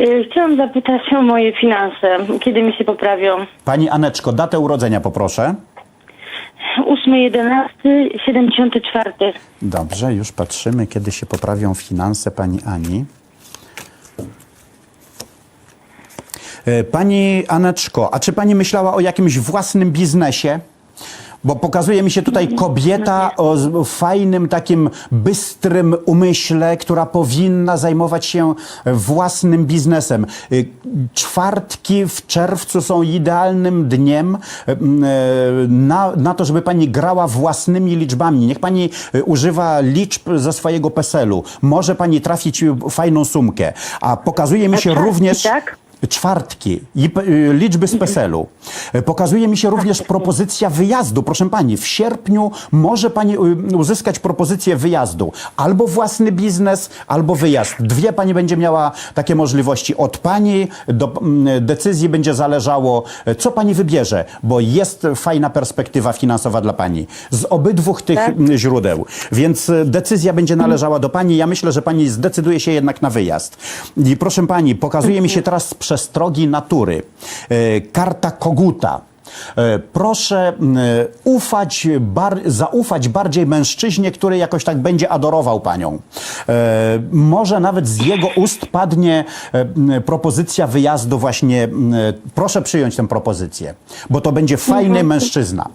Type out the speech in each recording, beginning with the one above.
Y, Chciałam zapytać o moje finanse. Kiedy mi się poprawią? Pani Aneczko, datę urodzenia poproszę. 8.11.74. Dobrze, już patrzymy, kiedy się poprawią finanse pani Ani. E, Pani Aneczko, a czy pani myślała o jakimś własnym biznesie? Bo pokazuje mi się tutaj kobieta o z- fajnym, takim bystrym umyśle, która powinna zajmować się własnym biznesem. Y, Czwartki w czerwcu są idealnym dniem y, y, na, na to, żeby pani grała własnymi liczbami. Niech pani y, używa liczb ze swojego PESEL-u. Może pani trafić y, fajną sumkę. A pokazuje mi się czwartki, również tak? Czwartki i y, liczby z PESEL-u. Pokazuje mi się również propozycja wyjazdu. Proszę pani, w sierpniu może pani y, uzyskać propozycję wyjazdu. Albo własny biznes, albo wyjazd. Dwie pani będzie miała takie możliwości. Od pani do decyzji będzie zależało, co pani wybierze, bo jest fajna perspektywa finansowa dla pani. Z obydwu tych Tak. źródeł. Więc y, decyzja będzie należała do pani. Ja myślę, że pani zdecyduje się jednak na wyjazd. I proszę pani, pokazuje mi się teraz z przestrogi natury. E, Karta koguta. E, Proszę m, ufać, bar, zaufać bardziej mężczyźnie, który jakoś tak będzie adorował panią. E, Może nawet z jego ust padnie e, propozycja wyjazdu właśnie. Proszę przyjąć tę propozycję, bo to będzie fajny mężczyzna.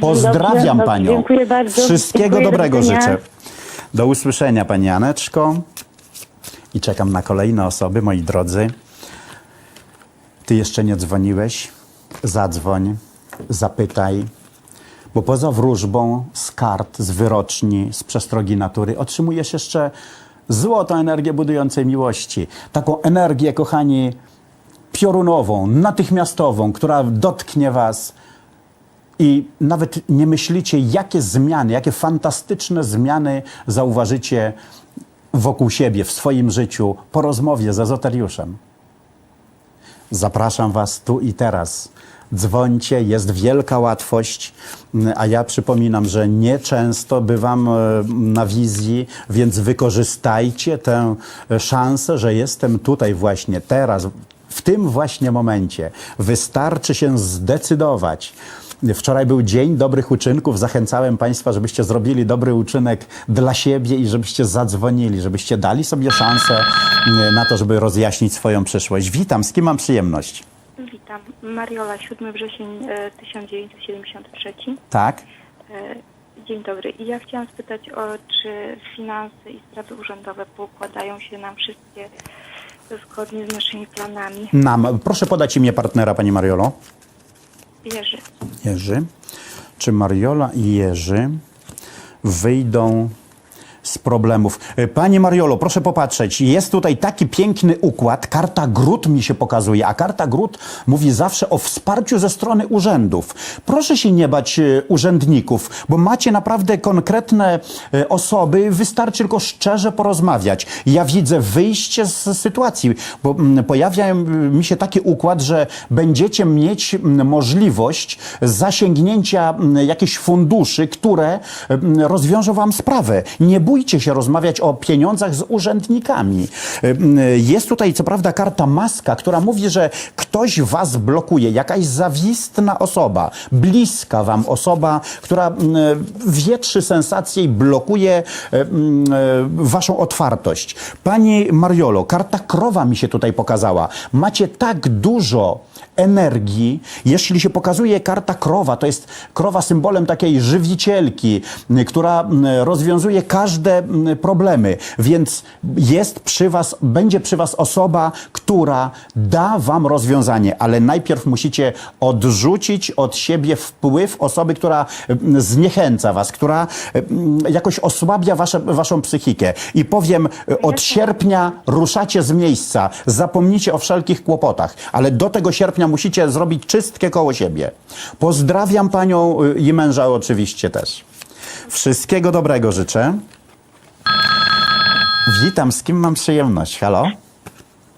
Pozdrawiam Dobrze, dobrze, panią. dziękuję bardzo. Wszystkiego Dziękuję, do dobrego widzenia. życzę. Do usłyszenia, pani Aneczko. I czekam na kolejne osoby, moi drodzy. Ty jeszcze nie dzwoniłeś? Zadzwoń, zapytaj. Bo poza wróżbą z kart, z wyroczni, z przestrogi natury otrzymujesz jeszcze złotą energię budującej miłości. Taką energię, kochani, piorunową, natychmiastową, która dotknie was i nawet nie myślicie, jakie zmiany, jakie fantastyczne zmiany zauważycie wokół siebie, w swoim życiu, po rozmowie z ezoteriuszem. Zapraszam Was tu i teraz. Dzwońcie, jest wielka łatwość, a ja przypominam, że nieczęsto bywam e, na wizji, więc wykorzystajcie tę szansę, że jestem tutaj właśnie teraz, w tym właśnie momencie. Wystarczy się zdecydować. Wczoraj był Dzień Dobrych Uczynków. Zachęcałem Państwa, żebyście zrobili dobry uczynek dla siebie i żebyście zadzwonili, żebyście dali sobie szansę m, na to, żeby rozjaśnić swoją przyszłość. Witam, z kim mam przyjemność? Witam. Mariola, 7 wrzesień e, 1973. Tak? E, Dzień dobry. I ja chciałam spytać, o, czy finanse i sprawy urzędowe poukładają się nam wszystkie zgodnie z naszymi planami. Nam. Proszę podać imię partnera, Pani Mariolo. Jerzy. Jerzy. Czy Mariola i Jerzy wyjdą problemów? E, Pani Mariolo, proszę popatrzeć. Jest tutaj taki piękny układ. Karta gród mi się pokazuje, a karta gród mówi zawsze o wsparciu ze strony urzędów. Proszę się nie bać e, urzędników, bo macie naprawdę konkretne e, osoby. Wystarczy tylko szczerze porozmawiać. Ja widzę wyjście z sytuacji, bo mm, pojawia mi się taki układ, że będziecie mieć mm, możliwość zasięgnięcia mm, jakichś funduszy, które rozwiążą wam sprawę. Nie bójcie się rozmawiać o pieniądzach z urzędnikami. Jest tutaj co prawda karta maska, która mówi, że ktoś was blokuje, jakaś zawistna osoba, bliska wam osoba, która wietrzy sensacje i blokuje mm, waszą otwartość. Pani Mariolo, karta krowa mi się tutaj pokazała. Macie tak dużo energii. Jeśli się pokazuje karta krowa, to jest krowa symbolem takiej żywicielki, y, która y, rozwiązuje każde y, problemy. Więc jest przy was, będzie przy was osoba, która da wam rozwiązanie, ale najpierw musicie odrzucić od siebie wpływ osoby, która zniechęca was, która jakoś osłabia wasze, waszą psychikę. I powiem, od sierpnia ruszacie z miejsca, zapomnijcie o wszelkich kłopotach, ale do tego sierpnia musicie zrobić czystkę koło siebie. Pozdrawiam panią y, i męża oczywiście też. Wszystkiego dobrego życzę. Witam, z kim mam przyjemność? Halo?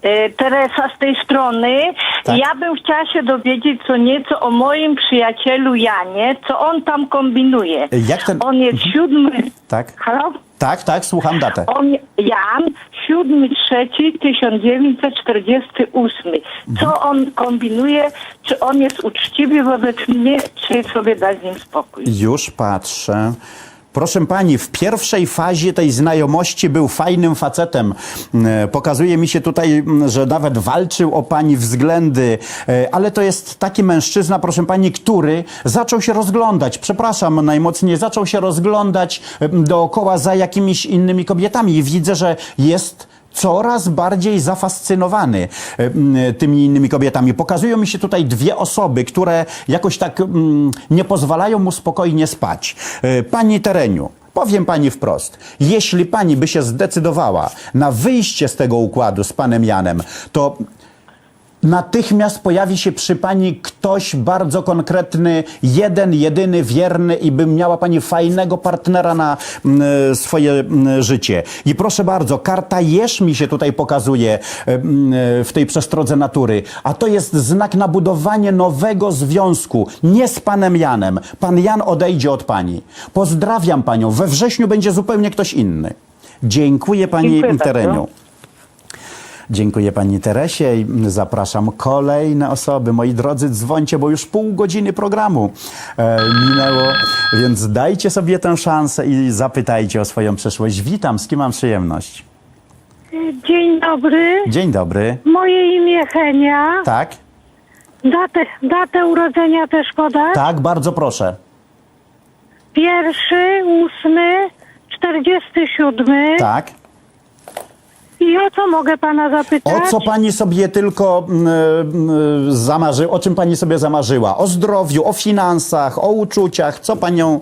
E, Teresa z tej strony. Tak. Ja bym chciała się dowiedzieć co nieco o moim przyjacielu Janie, co on tam kombinuje. Jak ten- On jest siódmy. Tak? Halo? Tak, tak, słucham datę. On, Jan, 7 3 1948. Co on kombinuje? Czy on jest uczciwy wobec mnie, czy sobie da z nim spokój? Już patrzę. Proszę pani, w pierwszej fazie tej znajomości był fajnym facetem. E, Pokazuje mi się tutaj, że nawet walczył o pani względy, E, ale to jest taki mężczyzna, proszę pani, który zaczął się rozglądać, przepraszam najmocniej, zaczął się rozglądać dookoła za jakimiś innymi kobietami. I widzę, że jest coraz bardziej zafascynowany e, tymi innymi kobietami. Pokazują mi się tutaj dwie osoby, które jakoś tak nie pozwalają mu spokojnie spać. E, Pani Tereniu, powiem pani wprost, jeśli pani by się zdecydowała na wyjście z tego układu z panem Janem, to natychmiast pojawi się przy pani ktoś bardzo konkretny, jeden, jedyny, wierny i by miała pani fajnego partnera na mm, swoje mm, życie. I proszę bardzo, karta jeż mi się tutaj pokazuje mm, w tej przestrodze natury, a to jest znak na budowanie nowego związku, nie z panem Janem. Pan Jan odejdzie od pani. Pozdrawiam panią. We wrześniu będzie zupełnie ktoś inny. Dziękuję pani Dziękuję bardzo. Dziękuję pani Teresie i zapraszam kolejne osoby. Moi drodzy, dzwońcie, bo już pół godziny programu e, minęło, więc dajcie sobie tę szansę i zapytajcie o swoją przyszłość. Witam, z kim mam przyjemność? Dzień dobry. Dzień dobry. Moje imię Henia. Tak? Datę, datę urodzenia też podać. Tak, bardzo proszę. Pierwszy, ósmy, czterdziesty siódmy. Tak. I o co mogę pana zapytać? O co pani sobie tylko mm, mm, zamarzy, o czym pani sobie zamarzyła? O zdrowiu, o finansach, o uczuciach, co panią